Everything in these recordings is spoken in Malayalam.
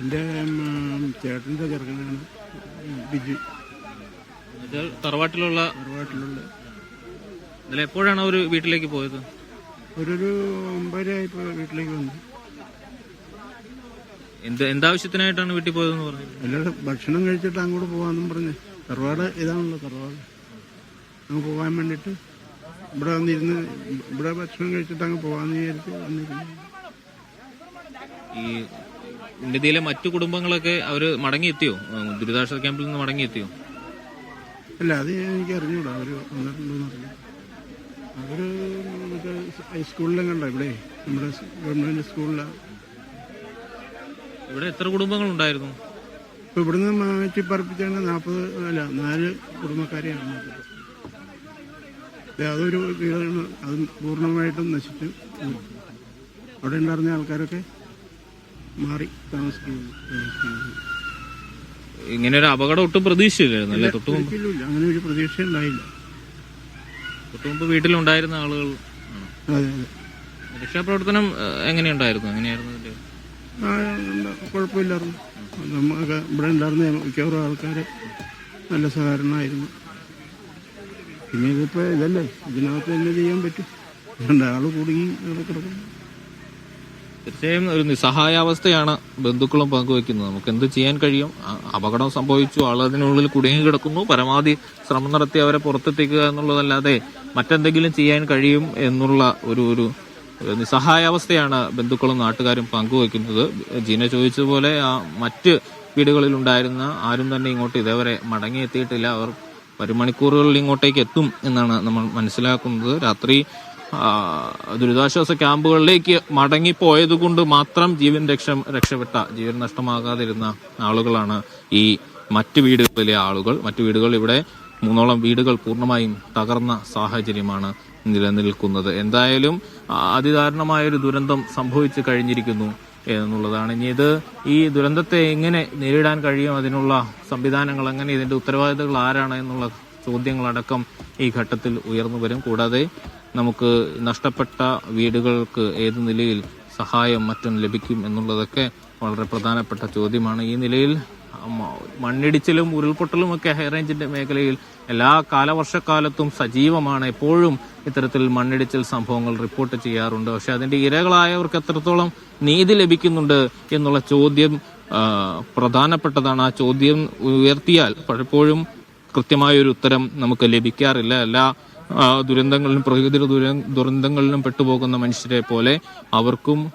എന്റെ ചേട്ടന്റെ ചെറുക്കനാണ് ബിജു. തറവാട്ടിലുള്ള തറവാട്ടിലുള്ള. ഇന്നലെ എപ്പോഴാണ് അവർ വീട്ടിലേക്ക് പോയത്? ഒരു ഒമ്പതര ആയപ്പോൾ വീട്ടിലേക്ക് വന്നു. എന്ത് എന്താവശ്യത്തിനായിട്ടാണ് വീട്ടിൽ പോയതെന്ന് പറഞ്ഞു അല്ലാതെ ഭക്ഷണം കഴിച്ചിട്ട് അങ്ങോട്ട് പോകാമെന്നും പറഞ്ഞു. തറവാട് ഇതാണല്ലോ തറവാട്. അങ്ങ് പോകാൻ വേണ്ടിയിട്ട് ഇവിടെ വന്നിരുന്ന് ഇവിടെ ഭക്ഷണം കഴിച്ചിട്ട് അങ്ങ് പോകാമെന്ന് വിചാരിച്ച് വന്നിരുന്നു. ഈ ഇന്ത്യയിലെ മറ്റു കുടുംബങ്ങളൊക്കെ അവർ മടങ്ങിയെത്തിയോ? ദുരിതാശ്വാസ ക്യാമ്പിൽ നിന്ന് മടങ്ങിയെത്തിയോ? അല്ല അത് എനിക്ക് അറിഞ്ഞൂടാ. അവർ വന്നിട്ടുണ്ടെന്ന് അറിഞ്ഞു അവർ മറ്റേ ഹൈസ്കൂളിലും കണ്ട ഇവിടെ? നമ്മുടെ ഗവൺമെന്റ് സ്കൂളിലാണ് ഇവിടെ എത്ര കുടുംബങ്ങൾ ഉണ്ടായിരുന്നു ഇപ്പൊ ഇവിടുന്ന് മാറ്റി പറപ്പിച്ചാണ് നാൽപ്പത് അല്ല നാല് കുടുംബക്കാരെയാണ് അതൊരു വീടാണ്. അത് പൂർണമായിട്ടും നശിച്ചു. അവിടെ ഉണ്ടായിരുന്ന ആൾക്കാരൊക്കെ? മാറി താമസിക്കുന്നത് താമസിക്കുന്നു. ഇങ്ങനെ ഒരു അപകടം ഒട്ടും പ്രതീക്ഷിച്ചില്ലായിരുന്നു അല്ലേ? തൊട്ട് മുമ്പ്. ഒരിക്കലുമില്ല അങ്ങനെ ഒരു പ്രതീക്ഷ ഉണ്ടായില്ല. തൊട്ട് മുമ്പ് വീട്ടിലുണ്ടായിരുന്ന ആളുകൾ ആണ്. അതെ അതെ. രക്ഷാപ്രവർത്തനം ഏഹ്, എങ്ങനെയുണ്ടായിരുന്നു? എങ്ങനെയായിരുന്നു ഇതിന്റെ ആ, എന്താ, കുഴപ്പമില്ലായിരുന്നു. നമുക്ക് ഇവിടെ ഉണ്ടായിരുന്ന മിക്കവാറും ആൾക്കാർ നല്ല സഹകരണമായിരുന്നു. പിന്നെ ഇതിപ്പോ ഇതല്ലേ? ഇതിനകത്ത് തന്നെ ചെയ്യാൻ പറ്റും. രണ്ടാൾ കുടുങ്ങി അവിടെ കിടക്കുന്നു തീർച്ചയായും ഒരു നിസ്സഹായാവസ്ഥയാണ് ബന്ധുക്കളും പങ്കുവെക്കുന്നത്. നമുക്ക് എന്ത് ചെയ്യാൻ കഴിയും? അപകടം സംഭവിച്ചു ആൾ അതിനുള്ളിൽ കുടുങ്ങി കിടക്കുന്നു പരമാവധി ശ്രമം നടത്തി അവരെ പുറത്തെത്തിക്കുക എന്നുള്ളതല്ലാതെ മറ്റെന്തെങ്കിലും ചെയ്യാൻ കഴിയും എന്നുള്ള ഒരു ഒരു നിസ്സഹായാവസ്ഥയാണ് ബന്ധുക്കളും നാട്ടുകാരും പങ്കുവെക്കുന്നത്. ജീന ചോദിച്ചതുപോലെ മറ്റ് വീടുകളിൽ ഉണ്ടായിരുന്ന ആരും തന്നെ ഇങ്ങോട്ട് ഇതേവരെ മടങ്ങിയെത്തിയിട്ടില്ല. അവർ വരും മണിക്കൂറുകളിൽ ഇങ്ങോട്ടേക്ക് എത്തും എന്നാണ് നമ്മൾ മനസ്സിലാക്കുന്നത്. രാത്രി ദുരിതാശ്വാസ ക്യാമ്പുകളിലേക്ക് മടങ്ങിപ്പോയത് കൊണ്ട് മാത്രം ജീവൻ രക്ഷ രക്ഷപ്പെട്ട ജീവൻ നഷ്ടമാകാതിരുന്ന ആളുകളാണ് ഈ മറ്റു വീടുകളിലെ ആളുകൾ. മറ്റു വീടുകൾ ഇവിടെ മൂന്നോളം വീടുകൾ പൂർണമായും തകർന്ന സാഹചര്യമാണ് നിലനിൽക്കുന്നത്. എന്തായാലും അതിദാരുണമായൊരു ദുരന്തം സംഭവിച്ചു കഴിഞ്ഞിരിക്കുന്നു എന്നുള്ളതാണ്. ഇനി ഇത് ഈ ദുരന്തത്തെ എങ്ങനെ നേരിടാൻ കഴിയും? അതിനുള്ള സംവിധാനങ്ങൾ എങ്ങനെ? ഇതിന്റെ ഉത്തരവാദിത്തങ്ങൾ ആരാണ് എന്നുള്ള ചോദ്യങ്ങളടക്കം ഈ ഘട്ടത്തിൽ ഉയർന്നു വരും. കൂടാതെ നമുക്ക് നഷ്ടപ്പെട്ട വീടുകൾക്ക് ഏത് നിലയിൽ സഹായം മറ്റും ലഭിക്കും എന്നുള്ളതൊക്കെ വളരെ പ്രധാനപ്പെട്ട ചോദ്യമാണ്. ഈ നിലയിൽ മണ്ണിടിച്ചിലും ഉരുൾപൊട്ടലും ഒക്കെ ഹൈറേഞ്ചിന്റെ മേഖലയിൽ എല്ലാ കാലവർഷക്കാലത്തും സജീവമാണ്. എപ്പോഴും ഇത്തരത്തിൽ മണ്ണിടിച്ചിൽ സംഭവങ്ങൾ റിപ്പോർട്ട് ചെയ്യാറുണ്ട്. പക്ഷെ അതിന്റെ ഇരകളായവർക്ക് എത്രത്തോളം നീതി ലഭിക്കുന്നുണ്ട് എന്നുള്ള ചോദ്യം പ്രധാനപ്പെട്ടതാണ്. ആ ചോദ്യം ഉയർത്തിയാൽ പലപ്പോഴും കൃത്യമായൊരു ഉത്തരം നമുക്ക് ലഭിക്കാറില്ല. എല്ലാ ദുരന്തങ്ങളിലും പ്രകൃതി ദുര- ദുരന്തങ്ങളിലും പെട്ടുപോകുന്ന മനുഷ്യരെ പോലെ അവർക്കും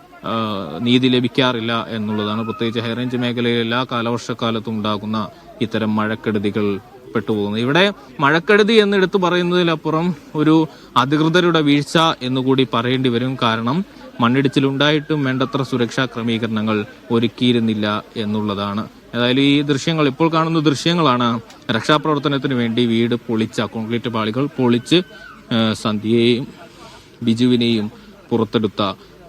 നീതി ലഭിക്കാറില്ല എന്നുള്ളതാണ്. പ്രത്യേകിച്ച് ഹൈറേഞ്ച് മേഖലയിൽ എല്ലാ കാലവർഷക്കാലത്തും ഉണ്ടാകുന്ന ഇത്തരം മഴക്കെടുതികൾ പെട്ടുപോകുന്നത്. ഇവിടെ മഴക്കെടുതി എന്ന് എടുത്തു പറയുന്നതിലപ്പുറം ഒരു അധികൃതരുടെ വീഴ്ച എന്നുകൂടി പറയേണ്ടി വരും. കാരണം മണ്ണിടിച്ചിലുണ്ടായിട്ടും വേണ്ടത്ര സുരക്ഷാ ക്രമീകരണങ്ങൾ ഒരുക്കിയിരുന്നില്ല എന്നുള്ളതാണ്. ഏതായാലും ഈ ദൃശ്യങ്ങൾ ഇപ്പോൾ കാണുന്ന ദൃശ്യങ്ങളാണ് രക്ഷാപ്രവർത്തനത്തിന് വേണ്ടി വീട് പൊളിച്ച കോൺക്രീറ്റ് പാളികൾ പൊളിച്ച് സന്ധ്യയെയും ബിജുവിനെയും പുറത്തെടുത്ത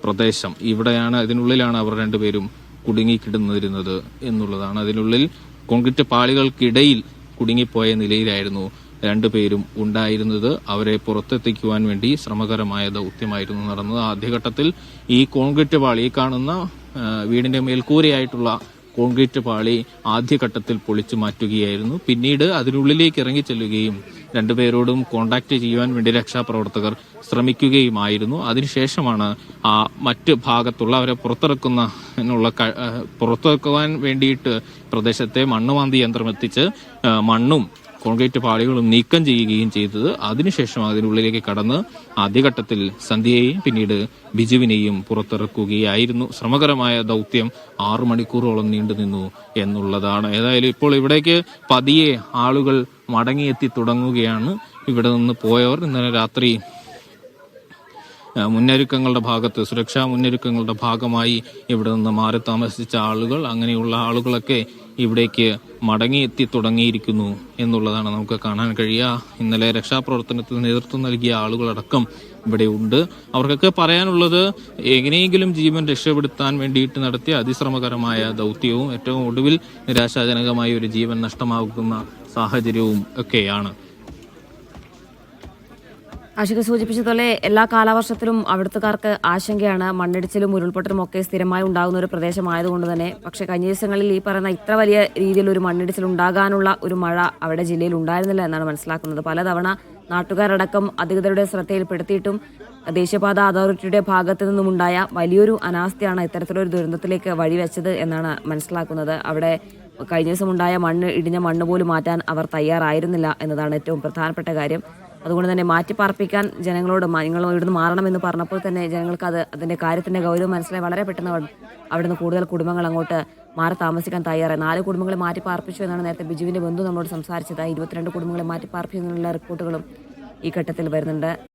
പ്രദേശം. ഇവിടെയാണ് ഇതിനുള്ളിലാണ് അവർ രണ്ടുപേരും കുടുങ്ങിക്കിടന്നിരുന്നത് എന്നുള്ളതാണ്. അതിനുള്ളിൽ കോൺക്രീറ്റ് പാളികൾക്കിടയിൽ കുടുങ്ങിപ്പോയ നിലയിലായിരുന്നു രണ്ടുപേരും ഉണ്ടായിരുന്നത്. അവരെ പുറത്തെത്തിക്കുവാൻ വേണ്ടി ശ്രമകരമായ ദൗത്യമായിരുന്നു നടന്നത്. ആദ്യഘട്ടത്തിൽ ഈ കോൺക്രീറ്റ് പാളി കാണുന്ന വീടിന്റെ മേൽക്കൂരയായിട്ടുള്ള കോൺക്രീറ്റ് പാളി ആദ്യഘട്ടത്തിൽ പൊളിച്ചു മാറ്റുകയായിരുന്നു. പിന്നീട് അതിനുള്ളിലേക്ക് ഇറങ്ങി ചെല്ലുകയും രണ്ടുപേരോടും കോണ്ടാക്ട് ചെയ്യുവാൻ വേണ്ടി രക്ഷാപ്രവർത്തകർ ശ്രമിക്കുകയുമായിരുന്നു. അതിനുശേഷമാണ് ആ മറ്റ് ഭാഗത്തുള്ളവരെ പുറത്തിറക്കുന്ന എന്നുള്ള പുറത്തിറക്കുവാൻ വേണ്ടിയിട്ട് പ്രദേശത്തെ മണ്ണുമാന്തി യന്ത്രം എത്തിച്ച് മണ്ണും കോൺക്രീറ്റ് പാളികളും നീക്കം ചെയ്യുകയും ചെയ്തത്. അതിനുശേഷം അതിനുള്ളിലേക്ക് കടന്ന് ആദ്യഘട്ടത്തിൽ സന്ധ്യയെയും പിന്നീട് ബിജുവിനെയും പുറത്തിറക്കുകയായിരുന്നു. ശ്രമകരമായ ദൗത്യം ആറു മണിക്കൂറോളം നീണ്ടു നിന്നു എന്നുള്ളതാണ്. ഏതായാലും ഇപ്പോൾ ഇവിടേക്ക് പതിയെ ആളുകൾ മടങ്ങിയെത്തി തുടങ്ങുകയാണ്. ഇവിടെ നിന്ന് പോയവർ ഇന്നലെ രാത്രി മുന്നൊരുക്കങ്ങളുടെ ഭാഗത്ത് സുരക്ഷാ മുന്നൊരുക്കങ്ങളുടെ ഭാഗമായി ഇവിടെ നിന്ന് മാറി താമസിച്ച ആളുകൾ അങ്ങനെയുള്ള ആളുകളൊക്കെ ഇവിടേക്ക് മടങ്ങിയെത്തി തുടങ്ങിയിരിക്കുന്നു എന്നുള്ളതാണ് നമുക്ക് കാണാൻ കഴിയുക. ഇന്നലെ രക്ഷാപ്രവർത്തനത്തിന് നേതൃത്വം നൽകിയ ആളുകളടക്കം ഇവിടെ ഉണ്ട്. അവർക്കൊക്കെ പറയാനുള്ളത് എങ്ങനെയെങ്കിലും ജീവൻ രക്ഷപ്പെടുത്താൻ വേണ്ടിയിട്ട് നടത്തിയ അതിശ്രമകരമായ ദൗത്യവും ഏറ്റവും ഒടുവിൽ നിരാശാജനകമായ ഒരു ജീവൻ നഷ്ടമാകുന്ന സാഹചര്യവും ഒക്കെയാണ്. ആഷിക സൂചിപ്പിച്ചതുപോലെ എല്ലാ കാലവർഷത്തിലും അവിടുത്തുകാർക്ക് ആശങ്കയാണ്. മണ്ണിടിച്ചിലും ഉരുൾപൊട്ടലും ഒക്കെ സ്ഥിരമായി ഉണ്ടാകുന്ന ഒരു പ്രദേശമായതുകൊണ്ട് തന്നെ പക്ഷേ കഴിഞ്ഞ ദിവസങ്ങളിൽ ഈ പറയുന്ന ഇത്ര വലിയ രീതിയിൽ ഒരു മണ്ണിടിച്ചിൽ ഉണ്ടാകാനുള്ള ഒരു മഴ അവിടെ ജില്ലയിൽ ഉണ്ടായിരുന്നില്ല എന്നാണ് മനസ്സിലാക്കുന്നത്. പലതവണ നാട്ടുകാരടക്കം അധികൃതരുടെ ശ്രദ്ധയിൽപ്പെടുത്തിയിട്ടും ദേശീയപാത അതോറിറ്റിയുടെ ഭാഗത്തു നിന്നുമുണ്ടായ വലിയൊരു അനാസ്ഥയാണ് ഇത്തരത്തിലൊരു ദുരന്തത്തിലേക്ക് വഴിവെച്ചത് എന്നാണ് മനസ്സിലാക്കുന്നത്. അവിടെ കഴിഞ്ഞ ദിവസം ഉണ്ടായ മണ്ണ് ഇടിഞ്ഞ മണ്ണ് പോലും മാറ്റാൻ അവർ തയ്യാറായിരുന്നില്ല എന്നതാണ് ഏറ്റവും പ്രധാനപ്പെട്ട കാര്യം. അതുകൊണ്ട് തന്നെ മാറ്റിപ്പാർപ്പിക്കാൻ ജനങ്ങളോട് നിങ്ങൾ ഇവിടുന്ന് മാറണമെന്ന് പറഞ്ഞപ്പോൾ തന്നെ ജനങ്ങൾക്ക് അത് അതിന്റെ കാര്യത്തിന്റെ ഗൗരവം മനസ്സിലായി. വളരെ പെട്ടെന്ന് അവ- അവിടുന്ന് കൂടുതൽ കുടുംബങ്ങൾ അങ്ങോട്ട് മാറി താമസിക്കാൻ തയ്യാറായി. നാല് കുടുംബങ്ങളെ മാറ്റി പാർപ്പിച്ചു എന്നാണ് നേരത്തെ ബിജുവിന്റെ ബന്ധു നമ്മളോട് സംസാരിച്ചത്. ഇരുപത്തിരണ്ട് കുടുംബങ്ങളെ മാറ്റി പാർപ്പിച്ചു എന്നുള്ള റിപ്പോർട്ടുകളും ഈ ഘട്ടത്തിൽ വരുന്നുണ്ട്.